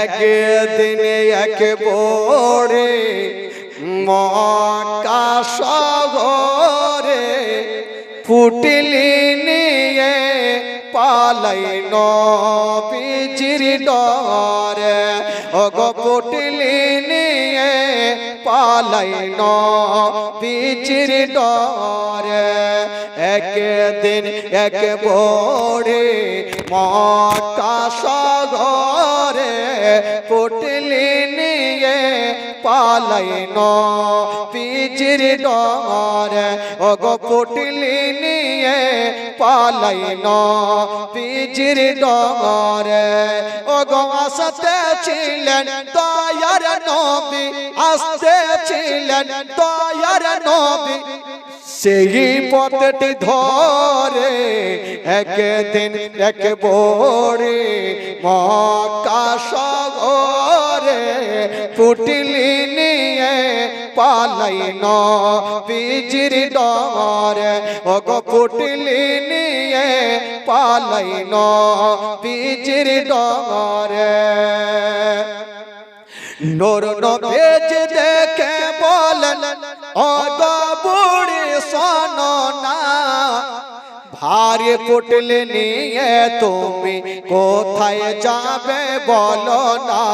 একদিনে এক মকা শহরে ফুটলি নিয়ে পালাই নবীজির ডরে। অগ ফুটলি নিয়ে পালাই নবীজির ডরে। একদিন এক বড়ে মকা শহরে ফুটলি নিয়ে পালাই নবীজির ডরে অগ ফুটলি নিয়ে পালাই নবীজির ডরে অগ আসতে ছিলেন দয়ার নবী আসতে ছিলেন দয়ার নবী সেই পথটি ধরে একদিন এক বড়ে মকা সগরে ফুটলি নিয়ে পালাই ন পিজির ডরে। ওগ ফুটলি নিয়ে পালাই ন পিজির ডরে। নোর নভেজ দেখে পুটলে নিয়ে তুমি কোথায় যাবে বলো না।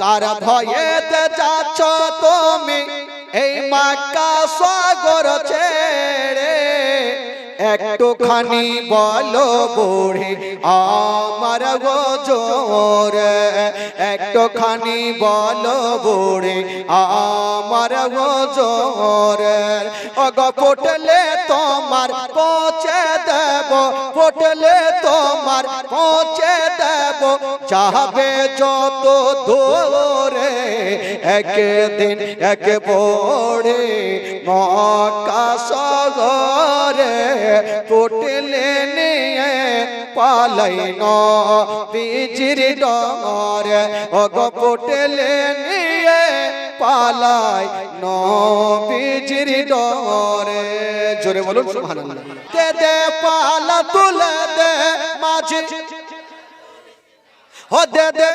কার ভয়েতে যাচ্ছ তুমি? এই মাকা সাগর ছেড়ে একটুখানি বলো বুড়ি, আমার গোজোর একটুখানি বলো বুড়ি, আমার গোজোর অগ পটলে তোমার পৌঁছে দেব পটলে তোমার পৌঁছে দেব। চাহবে যত দূরে, একদিন এক বড়ে মকা সগরে পটলে নিয়ে পালাই ন ডর অগ পটলে নিয়ে পালাই ন ডরে জোরে বলুন, সুবহানাল্লাহ। দে দে পালা তুলে দে মাঝে। ও দে দে।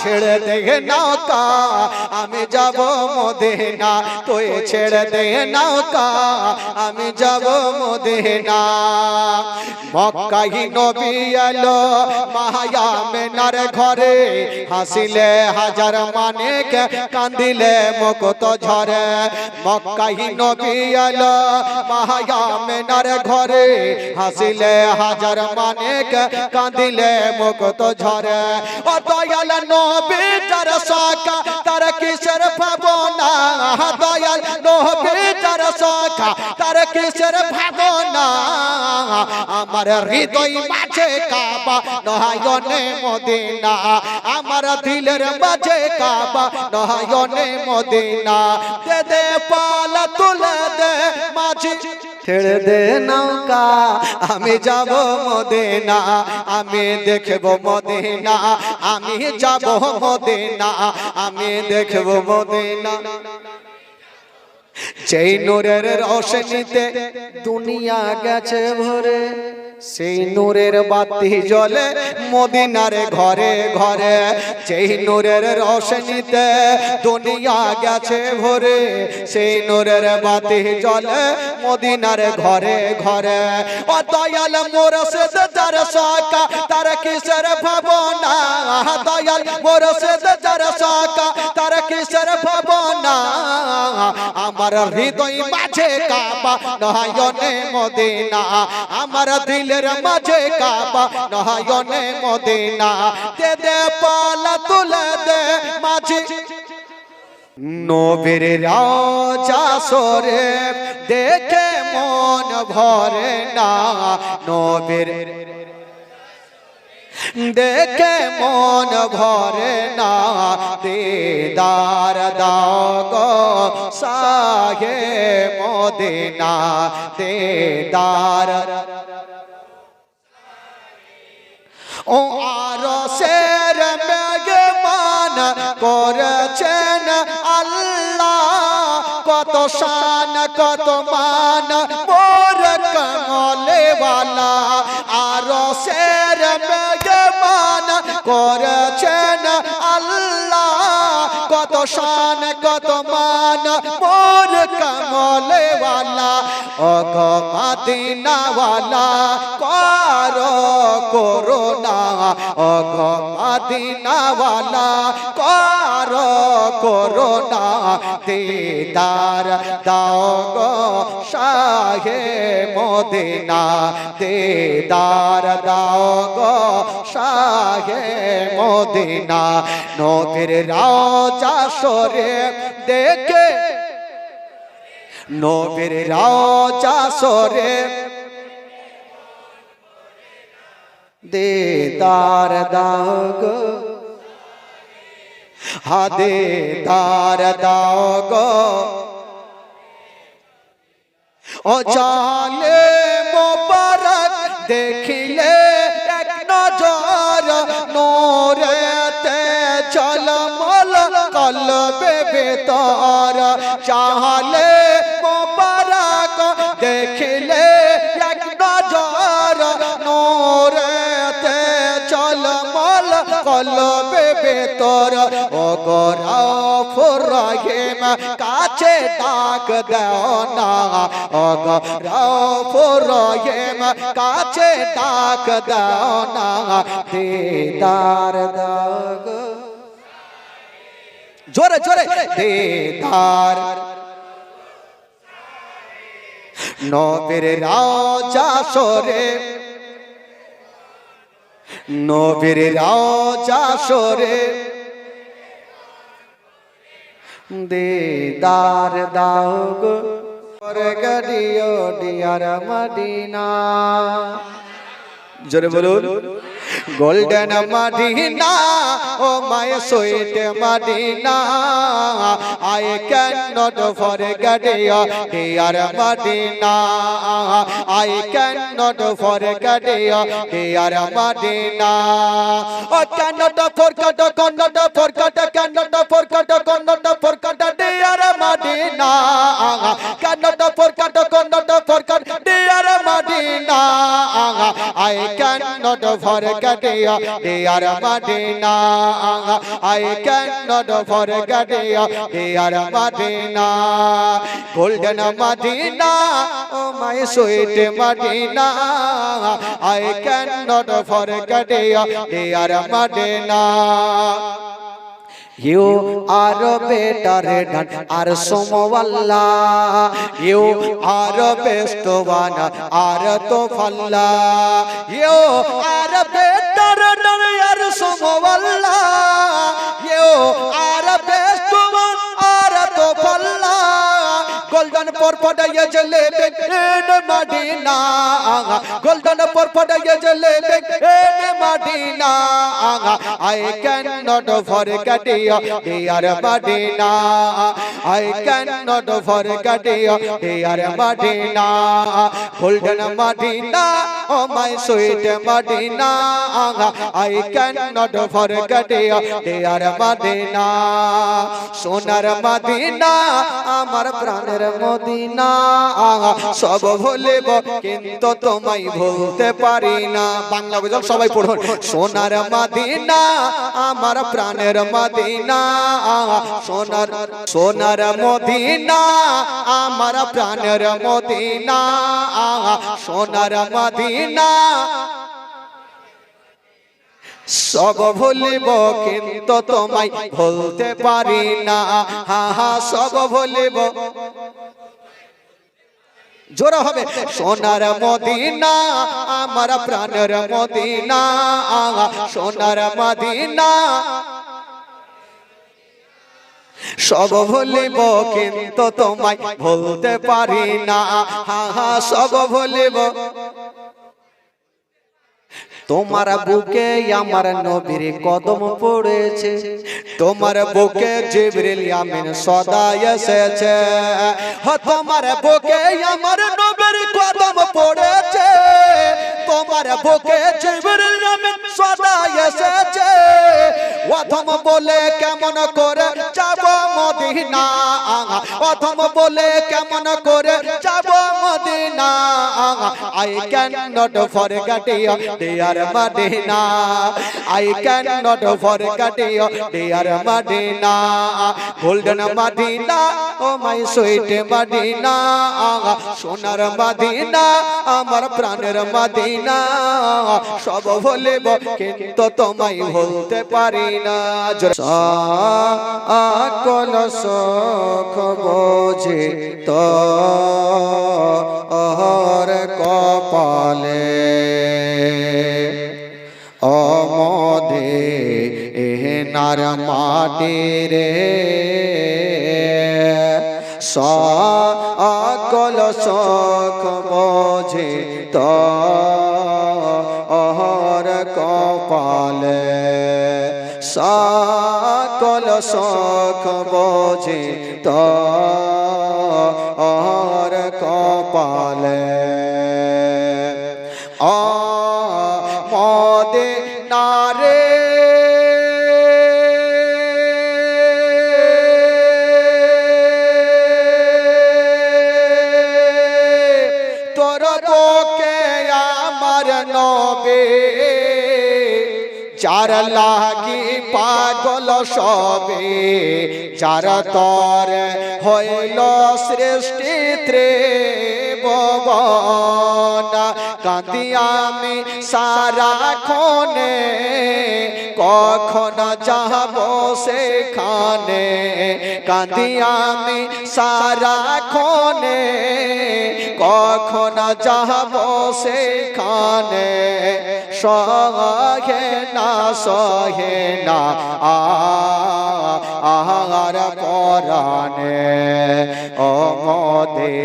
ছেড়ে দে নৌকা আমি যাব মদিনা। তুই ছেড়ে দে নৌকা আমি যাব মদিনা। মক্কাহি নবী এলো মায়া মেনার ঘরে, হাসিলে হাজার মানিক, কান্দিলে মুকুত ঝরে। মক্কাহি নবী এলো মায়া মেনার ঘরে, হাসিলে হাজার মানিক, কান্দিলে মুকুত ঝরে। ও দয়াল নবী যার শাখা, তার কিসের ভাবনা? দয়াল নবী যার শাখা, তার কিসের ভাবনা? আমার হৃদয় মাঝে কাবা, নহায়নে মদিনা। আমার দিলের মাঝে কাবা, নহায়নে মদিনা। দে দে পালা তুলে দে, মাঝে ছেড়ে দে নৌকা, আমি যাব মদিনা, আমি দেখব মদিনা, আমি যাব মদিনা, আমি দেখব মদিনা। সেই নূরের রোশনীতে দুনিয়া গেছে ভরে সেই নূরের বাতি জ্বলে মদিনার ঘরে ঘরে সেই নূরের রোশনীতে দুনিয়া গেছে ভরে সেই নূরের বাতি জ্বলে মদিনার ঘরে ঘরে ও দয়াল মোর সেদ যার সাকা তার কিসের ভাবনা? দয়াল মোর সেদ যার সাকা তার কিসের ভাবনা? আমার হৃদয় মাঝে কাবা নয়নে মদিনা। আমার দিলের মাঝে কাবা নয়নে মদিনা। দে দে, পালা তুলে দে মাঝে। নবীর রাজা সরে দেখে মন ভরে না। নবীর দেখে মন ভরে না। দিদার দাগ সাহে মদিনা। দিদার ও আর শের মেঘমান করেছেন আল্লাহ। কত শান, কত মান, মোর কমলেওয়ালা। করেছেন আল্লাহ। কত শান কত মান মোর কমলেওয়ালা। ও গো মদিনাওয়ালা করো। করোনা ও গো মদিনাওয়ালা কর করোনা, দিদার দাও গো শাহে মদিনা, দিদার দাও গো শাহে মদিনা। নবীর রাজা সরে দেখে নবীর রাজা সরে দিদার দাও গো হাদে দার দাও গো ও জালে মোবারক দেখিলে এক নজর, নোরেতে ঝলমল কলবে বেতর চাহলে বেতর ও গরাফর কাছে ডাক দাও না। ও গরাফর কাছে ডাক দাও না। দিদার দাও গো। জোরে জোরে। দিদার। নবীর রাজা সরে নবীর রাজা সরে দিদার দাও গো গড়িও ডিয়ার মদিনা। জোরে বলুন। Golden Madina. Oh my sweet Madina. I can not forget your dear Madina. I can not forget your dear Madina. Oh can not forget can not forget can not forget can not forget dear Madina. Can not forget can not forget Madina I cannot forget dear Madina. I cannot forget dear Madina. Golden Madina, oh my sweet Madina. I cannot forget dear Madina. You are better than our Somawalla. You are best one, are to falla. You are better than our Somawalla. You are best one, to falla. Golden porpada ye jalebe in Madina. Golden porpada ye jalebe in Madina. I cannot forget you, dear Madina. I cannot forget you, dear Madina. Golden Madina, oh my sweet Madina. I cannot forget you, dear Madina. সোনার Madina আমার প্রাণের Medina. সব ভুলিব, কিন্তু তোমায় ভুলতে পারি না। বাংলা বুঝল সবাই পড়ুন। সোনার মদিনা, আমার প্রাণের মদিনা। সোনার সোনার মদিনা, আমার প্রাণের মদিনা। সোনার মদিনা। সব ভুলিব, কিন্তু তোমায় ভুলতে পারি না। হা হা, সব ভুলিব। জোর হবে। সোনার মদিনা, আমার প্রাণের মদিনা, সোনার মদিনা। সব ভুলিব কিন্তু তোমায় ভুলতে পারি না। হা হা, সব ভুলিব। তোমার বুকে আমার নবীর কদম পড়েছে। তোমার বুকে জিবরিল আমিন সদা এসেছে। হ তোমার বুকে আমার নবীর কদম পড়েছে। তোমার বুকে জিবরিল আমিন সদা এসেছে। অথম বলে কেমন করে যাব মদিনা অথম বলে কেমন করে যাব Madina I can not forget you dear Madina I can not forget you dear Madina golden Madina oh my sweet Madina সোনার মদিনা আমার প্রাণের মদিনা সব ভুলিব কিন্তু তোমায় ভুলতে পারি না। আকল সখ বোঝে তো, অহর কপালে। অমদে এহনার মাটি রে। সকল সখ বোঝে তো সখ বোঝে তো অহর কপালে। নারে। তোর বুকে পাগল সবে চার তর হইল সৃষ্টি ত্রিভুবন। কাঁদি আমি সারা খনে, কখন যাব সেখানে? কাঁদি আমি সারা খনে, কখন যাব সেখানে? সহে না সহে না আহার পরানে ও মদে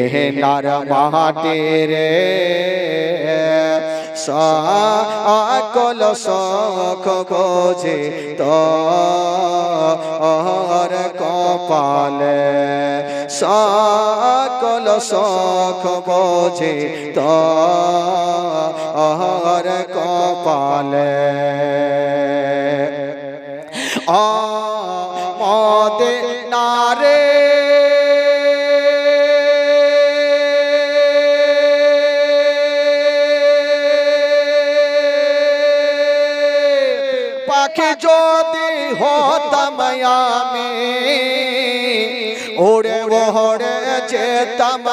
এহনার মাটি রে। সকল সখ বোঝে তো অহর কপালে। সকল সখ বোঝে তো অহর কপালে। যেতাম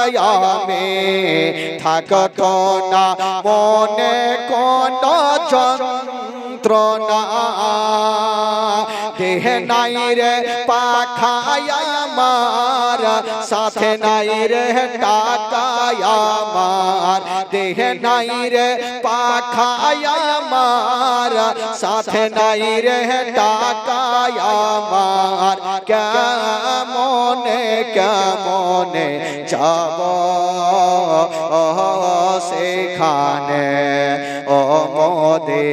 আমি থাকত না মনে কোন যন্ত্রণা দেহ নাই রে পাখায় আমার সাথে নাই রে টাকায় আমার দেহ নাই রে পাখায় আমার সাথে নাই রে টাকায় আমার কেমনে কেমনে যাব? সেখানে ও মদে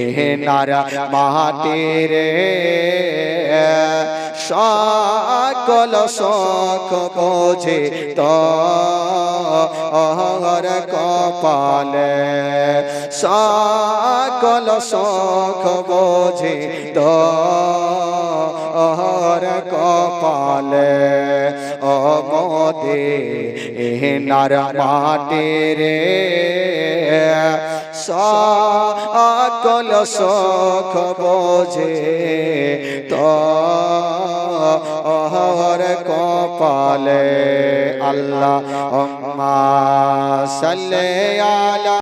এহনারা মাটি রে সকল শখ বোঝে তো। অহর কপালে সকল শখ বোঝে তো। অহর কপালে। অমদে এহনার মাটি রে। সকল শখ বোঝে তো অহর কপালে। আল্লাহ সাল্লে আলা